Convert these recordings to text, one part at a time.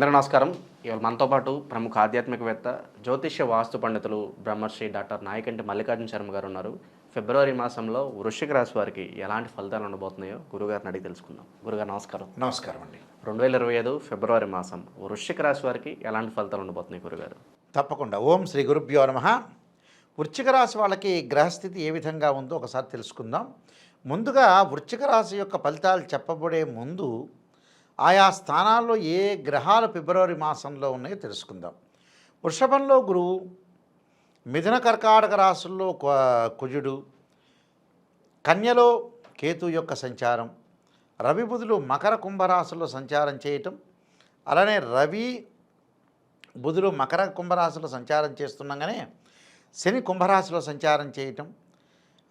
అందరూ నమస్కారం. ఇవాళ మనతో పాటు ప్రముఖ ఆధ్యాత్మికవేత్త జ్యోతిష్య వాస్తు పండితులు బ్రహ్మర్షి డాక్టర్ నాయకంటి మల్లికార్జున శర్మ గారు ఉన్నారు. ఫిబ్రవరి మాసంలో వృశ్చిక రాశి వారికి ఎలాంటి ఫలితాలు ఉండబోతున్నాయో గురుగారిని అడిగి తెలుసుకుందాం. గురుగారు నమస్కారం. నమస్కారం అండి. రెండు వేల ఇరవై ఐదు ఫిబ్రవరి మాసం వృశ్చిక రాశి వారికి ఎలాంటి ఫలితాలు ఉండబోతున్నాయి గురుగారు? తప్పకుండా. ఓం శ్రీ గురుభ్యో నమ. వృశ్చిక రాశి వాళ్ళకి గ్రహస్థితి ఏ విధంగా ఉందో ఒకసారి తెలుసుకుందాం. ముందుగా వృశ్చిక రాశి యొక్క ఫలితాలు చెప్పబడే ముందు ఆయా స్థానాల్లో ఏ గ్రహాలు ఫిబ్రవరి మాసంలో ఉన్నాయో తెలుసుకుందాం. వృషభంలో గురువు మిథున కర్కాటక రాశుల్లో కుజుడు కన్యలో కేతు యొక్క సంచారం రవి బుధులు మకర కుంభరాశుల్లో సంచారం చేయటం అలానే రవి బుధులు మకర కుంభరాశిలో సంచారం చేస్తుండగానే శని కుంభరాశిలో సంచారం చేయటం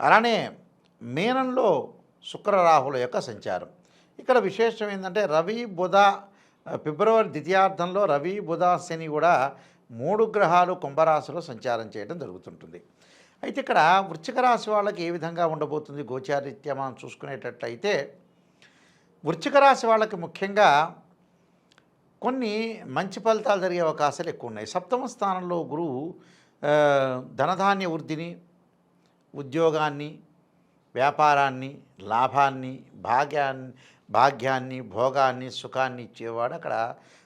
అలానే మీనంలో శుక్ర రాహుల యొక్క సంచారం. ఇక్కడ విశేషం ఏంటంటే రవి బుధ ఫిబ్రవరి ద్వితీయార్థంలో రవి బుధ శని కూడా మూడు గ్రహాలు కుంభరాశిలో సంచారం చేయడం జరుగుతుంటుంది. అయితే ఇక్కడ వృశ్చిక రాశి వాళ్ళకి ఏ విధంగా ఉండబోతుంది? గోచారిత్య మనం చూసుకునేటట్లయితే వృశ్చిక రాశి వాళ్ళకి ముఖ్యంగా కొన్ని మంచి ఫలితాలు జరిగే అవకాశాలు ఎక్కువ ఉన్నాయి. సప్తమ స్థానంలో గురువు ధనధాన్య వృద్ధిని ఉద్యోగాన్ని వ్యాపారాన్ని లాభాన్ని భాగ్యాన్ని భాగ్యాన్ని భోగాన్ని సుఖాన్ని ఇచ్చేవాడు అక్కడ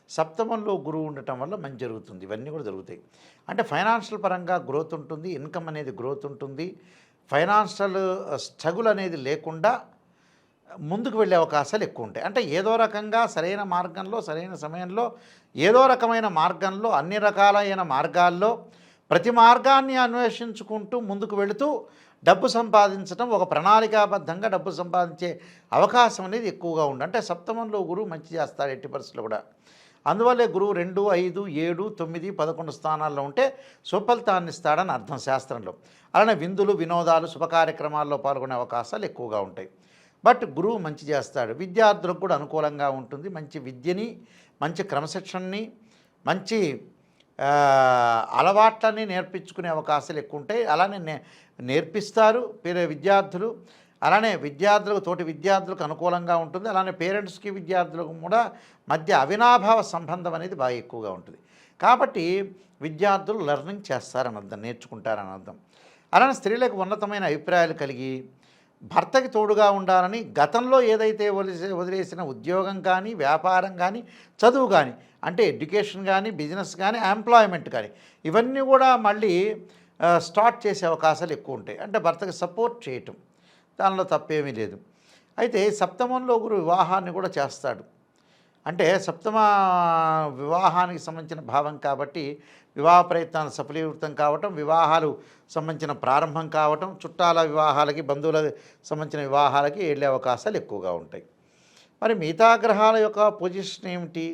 సప్తమంలో గురువు ఉండటం వల్ల మంచి జరుగుతుంది. ఇవన్నీ కూడా జరుగుతాయి. అంటే ఫైనాన్షియల్ పరంగా గ్రోత్ ఉంటుంది ఇన్కమ్ అనేది గ్రోత్ ఉంటుంది. ఫైనాన్షియల్ స్ట్రగుల్ అనేది లేకుండా ముందుకు వెళ్ళే అవకాశాలు ఎక్కువ ఉంటాయి. అంటే ఏదో రకంగా సరైన మార్గంలో సరైన సమయంలో ఏదో రకమైన మార్గంలో అన్ని రకాలైన మార్గాల్లో ప్రతి మార్గాన్ని అన్వేషించుకుంటూ ముందుకు వెళుతూ డబ్బు సంపాదించడం ఒక ప్రణాళికాబద్ధంగా డబ్బు సంపాదించే అవకాశం అనేది ఎక్కువగా ఉంది అంటే సప్తమంలో గురువు మంచి చేస్తాడు ఎట్టి పరిస్థితులు కూడా. అందువల్లే గురువు రెండు ఐదు ఏడు తొమ్మిది పదకొండు స్థానాల్లో ఉంటే సుఫలితాన్ని ఇస్తాడని అర్థం శాస్త్రంలో. అలానే విందులు వినోదాలు శుభ కార్యక్రమాల్లో పాల్గొనే అవకాశాలు ఎక్కువగా ఉంటాయి. బట్ గురువు మంచి చేస్తాడు. విద్యార్థులకు కూడా అనుకూలంగా ఉంటుంది. మంచి విద్యని మంచి క్రమశిక్షణని మంచి అలవాట్లన్నీ అలవాట్లని నేర్పించుకునే అవకాశాలు ఎక్కువ ఉంటాయి అలానే నే నేర్పిస్తారు పేరే విద్యార్థులు. అలానే విద్యార్థులకు తోటి విద్యార్థులకు అనుకూలంగా ఉంటుంది. అలానే పేరెంట్స్కి విద్యార్థులకు కూడా మధ్య అవినాభావ సంబంధం అనేది బాగా ఎక్కువగా ఉంటుంది. కాబట్టి విద్యార్థులు లెర్నింగ్ చేస్తారని అర్థం నేర్చుకుంటారని అర్థం. అలానే స్త్రీలకు ఉన్నతమైన అభిప్రాయాలు కలిగి భర్తకి తోడుగా ఉండాలని గతంలో ఏదైతే వదిలే వదిలేసిన ఉద్యోగం కానీ వ్యాపారం కానీ చదువు కానీ అంటే ఎడ్యుకేషన్ కానీ బిజినెస్ కానీ ఎంప్లాయ్మెంట్ కానీ ఇవన్నీ కూడా మళ్ళీ స్టార్ట్ చేసే అవకాశాలు ఎక్కువ ఉంటాయి. అంటే భర్తకి సపోర్ట్ చేయటం. దానిలో తప్పేమీ లేదు. అయితే సప్తమంలో గురు వివాహాన్ని కూడా చేస్తాడు. అంటే సప్తమ వివాహానికి సంబంధించిన భావం కాబట్టి వివాహ ప్రయత్నాలు సఫలీకృతం కావటం వివాహాలు సంబంధించిన ప్రారంభం కావటం చుట్టాల వివాహాలకి బంధువుల సంబంధించిన వివాహాలకి వెళ్ళే అవకాశాలు ఎక్కువగా ఉంటాయి. మరి మిగతా గ్రహాల యొక్క పొజిషన్ ఏమిటి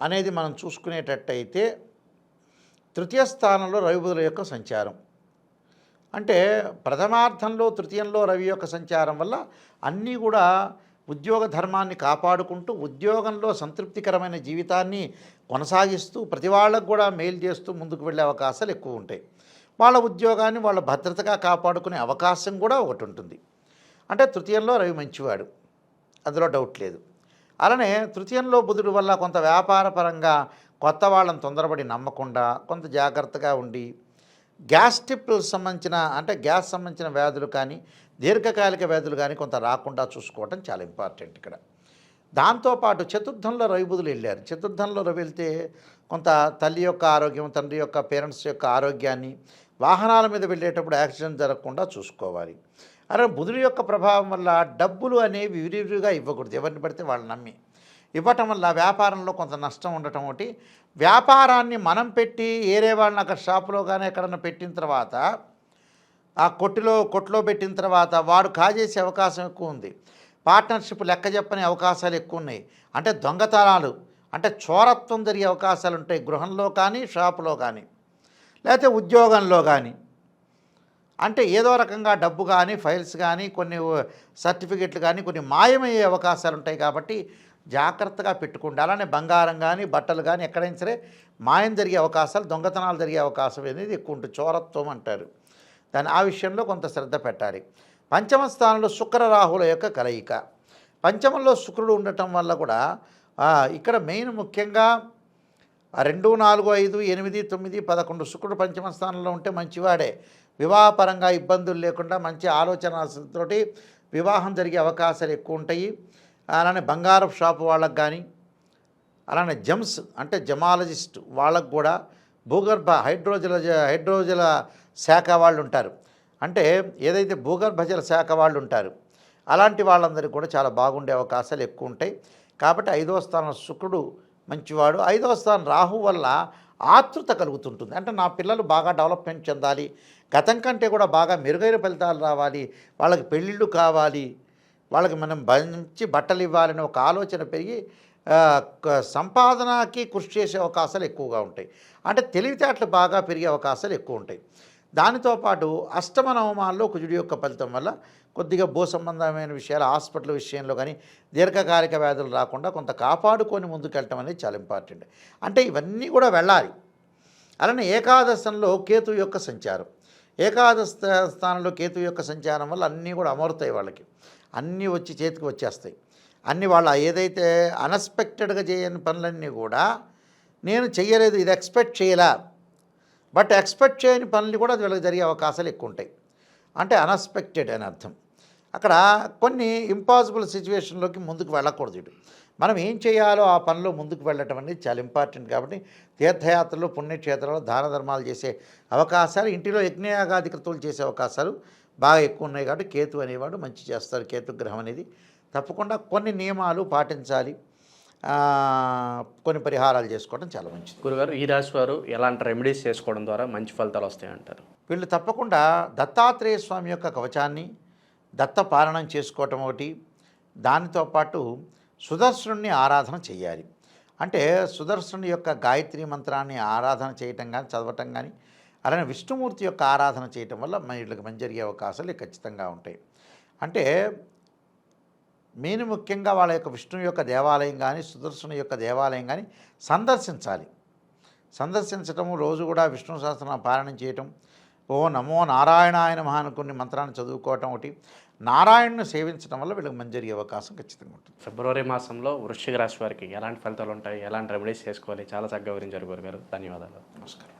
అనేది మనం చూసుకునేటట్టయితే తృతీయ స్థానంలో రవిబుధుల యొక్క సంచారం. అంటే ప్రథమార్థంలో తృతీయంలో రవి యొక్క సంచారం వల్ల అన్నీ కూడా ఉద్యోగ ధర్మాన్ని కాపాడుకుంటూ ఉద్యోగంలో సంతృప్తికరమైన జీవితాన్ని కొనసాగిస్తూ ప్రతి వాళ్ళకు కూడా మేలు చేస్తూ ముందుకు వెళ్ళే అవకాశాలు ఎక్కువ ఉంటాయి. వాళ్ళ ఉద్యోగాన్ని వాళ్ళ భద్రతగా కాపాడుకునే అవకాశం కూడా ఒకటి ఉంటుంది. అంటే తృతీయంలో రవి మంచివాడు. అందులో డౌట్ లేదు. అలానే తృతీయంలో బుధుడు వల్ల కొంత వ్యాపార పరంగా కొత్త వాళ్ళని తొందరపడి నమ్మకుండా కొంత జాగ్రత్తగా ఉండి గ్యాస్ సంబంధించిన అంటే గ్యాస్ సంబంధించిన వ్యాధులు కానీ దీర్ఘకాలిక వ్యాధులు కానీ కొంత రాకుండా చూసుకోవటం చాలా ఇంపార్టెంట్ ఇక్కడ. దాంతోపాటు చతుర్థంలో రవి బుధులు వెళ్ళారు. చతుర్థంలో రవి వెళ్తే కొంత తల్లి యొక్క ఆరోగ్యం తండ్రి యొక్క పేరెంట్స్ యొక్క ఆరోగ్యాన్ని వాహనాల మీద వెళ్ళేటప్పుడు యాక్సిడెంట్ జరగకుండా చూసుకోవాలి. అలా బుధుడి యొక్క ప్రభావం వల్ల డబ్బులు అనేవి విరివిరిగా ఇవ్వకూడదు. ఎవరిని పడితే వాళ్ళు నమ్మి. ఇవ్వటం వల్ల వ్యాపారంలో కొంత నష్టం ఉండటం ఒకటి. వ్యాపారాన్ని మనం పెట్టి ఏరే వాళ్ళని అక్కడ షాపులో కానీ ఎక్కడన్నా పెట్టిన తర్వాత ఆ కొట్టులో కొట్లో పెట్టిన తర్వాత వాడు కాజేసే అవకాశం ఎక్కువ ఉంది. పార్ట్నర్షిప్ లెక్క చెప్పని అవకాశాలు ఎక్కువ ఉన్నాయి. అంటే దొంగతనాలు అంటే చోరత్వం జరిగే అవకాశాలు ఉంటాయి గృహంలో కానీ షాపులో కానీ లేకపోతే ఉద్యోగంలో కానీ. అంటే ఏదో రకంగా డబ్బు కానీ ఫైల్స్ కానీ కొన్ని సర్టిఫికెట్లు కానీ కొన్ని మాయమయ్యే అవకాశాలు ఉంటాయి కాబట్టి జాగ్రత్తగా పెట్టుకోండి. అలానే బంగారం కానీ బట్టలు కానీ ఎక్కడైనా సరే మాయం జరిగే అవకాశాలు దొంగతనాలు జరిగే అవకాశం అనేది ఎక్కువ ఉంటుంది. చోరత్వం అంటారు. దాని ఆ విషయంలో కొంత శ్రద్ధ పెట్టాలి. పంచమ స్థానంలో శుక్ర రాహుల యొక్క కలయిక. పంచమంలో శుక్రుడు ఉండటం వల్ల కూడా ఇక్కడ మెయిన్ ముఖ్యంగా రెండు నాలుగు ఐదు ఎనిమిది తొమ్మిది పదకొండు శుక్రుడు పంచమ స్థానంలో ఉంటే మంచివాడే. వివాహపరంగా ఇబ్బందులు లేకుండా మంచి ఆలోచనతోటి వివాహం జరిగే అవకాశాలు ఎక్కువ ఉంటాయి. అలానే బంగారపు షాపు వాళ్ళకు కానీ అలానే జమ్స్ అంటే జమాలజిస్ట్ వాళ్ళకు కూడా భూగర్భ హైడ్రోజల హైడ్రోజల శాఖ వాళ్ళు ఉంటారు. అంటే ఏదైతే భూగర్భజల శాఖ వాళ్ళు ఉంటారు అలాంటి వాళ్ళందరికీ కూడా చాలా బాగుండే అవకాశాలు ఎక్కువ ఉంటాయి. కాబట్టి ఐదవ స్థానం శుక్రుడు మంచివాడు. ఐదవ స్థానం రాహు వల్ల ఆతృత కలుగుతుంటుంది. అంటే నా పిల్లలు బాగా డెవలప్మెంట్ చెందాలి గతం కంటే కూడా బాగా మెరుగైన ఫలితాలు రావాలి వాళ్ళకి పెళ్ళిళ్ళు కావాలి వాళ్ళకి మనం మంచి బట్టలు ఇవ్వాలనే ఒక ఆలోచన పెరిగి సంపాదనకి కృషి చేసే అవకాశాలు ఎక్కువగా ఉంటాయి. అంటే తెలివితేటలు బాగా పెరిగే అవకాశాలు ఎక్కువ ఉంటాయి. దానితో పాటు అష్టమ నవమాల్లో కుజుడి యొక్క ఫలితం వల్ల కొద్దిగా భూ సంబంధమైన విషయాలు హాస్పిటల్ విషయంలో కానీ దీర్ఘకాలిక వ్యాధులు రాకుండా కొంత కాపాడుకొని ముందుకెళ్ళటం అనేది చాలా ఇంపార్టెంట్. అంటే ఇవన్నీ కూడా వెళ్ళాలి. అలానే ఏకాదశంలో కేతు యొక్క సంచారం. ఏకాదశ స్థానంలో కేతు యొక్క సంచారం వల్ల అన్నీ కూడా అమరుతాయి వాళ్ళకి. అన్నీ వచ్చి చేతికి వచ్చేస్తాయి. అన్నీ వాళ్ళ ఏదైతే అన్ఎక్స్పెక్టెడ్గా చేయని పనులన్నీ కూడా నేను చెయ్యలేదు ఇది ఎక్స్పెక్ట్ చేయలా. బట్ ఎక్స్పెక్ట్ చేయని పనులు కూడా వీళ్ళకి జరిగే అవకాశాలు ఎక్కువ ఉంటాయి. అంటే అన్ఎక్స్పెక్టెడ్ అని అర్థం. అక్కడ కొన్ని ఇంపాసిబుల్ సిచ్యువేషన్లోకి ముందుకు వెళ్ళకూడదు ఇటు. మనం ఏం చేయాలో ఆ పనిలో ముందుకు వెళ్ళటం అనేది చాలా ఇంపార్టెంట్ కాబట్టి తీర్థయాత్రలు పుణ్యక్షేత్రాలు దాన ధర్మాలు చేసే అవకాశాలు ఇంటిలో యజ్ఞయాగాధికృతులు చేసే అవకాశాలు బాగా ఎక్కువ ఉన్నాయి కాబట్టి కేతు అనేవాడు మంచి చేస్తారు. కేతు గ్రహం అనేది తప్పకుండా కొన్ని నియమాలు పాటించాలి. కొన్ని పరిహారాలు చేసుకోవడం చాలా మంచిది. గురుగారు ఈ రాశి వారు ఎలాంటి రెమెడీస్ చేసుకోవడం ద్వారా మంచి ఫలితాలు వస్తాయంటారు వీళ్ళు తప్పకుండా దత్తాత్రేయ స్వామి యొక్క కవచాన్ని దత్త పాలనం చేసుకోవటం ఒకటి దానితో పాటు సుదర్శనుడిని ఆరాధన చేయాలి. అంటే సుదర్శనుడి యొక్క గాయత్రి మంత్రాన్ని ఆరాధన చేయటం కానీ చదవటం కానీ అలానే విష్ణుమూర్తి యొక్క ఆరాధన చేయటం వల్ల వీళ్ళకి మంచి జరిగే అవకాశాలు ఖచ్చితంగా ఉంటాయి. అంటే మెయిన్ ముఖ్యంగా వాళ్ళ యొక్క విష్ణువు యొక్క దేవాలయం కానీ సుదర్శన యొక్క దేవాలయం కానీ సందర్శించాలి. సందర్శించటము రోజు కూడా విష్ణు సహస్రనామ పారాయణం చేయటం ఓ నమో నారాయణాయ కొన్ని మంత్రాన్ని చదువుకోవటం ఒకటి నారాయణను సేవించడం వల్ల వీళ్ళకి మంచి జరిగే అవకాశం ఖచ్చితంగా ఉంటుంది. ఫిబ్రవరి మాసంలో వృశ్చిక రాశి వారికి ఎలాంటి ఫలితాలు ఉంటాయి? ఎలాంటి రెమెడీస్ చేసుకోవాలి? చాలా చక్కగా వివరించారు గురుగారు. ధన్యవాదాలు. నమస్కారం.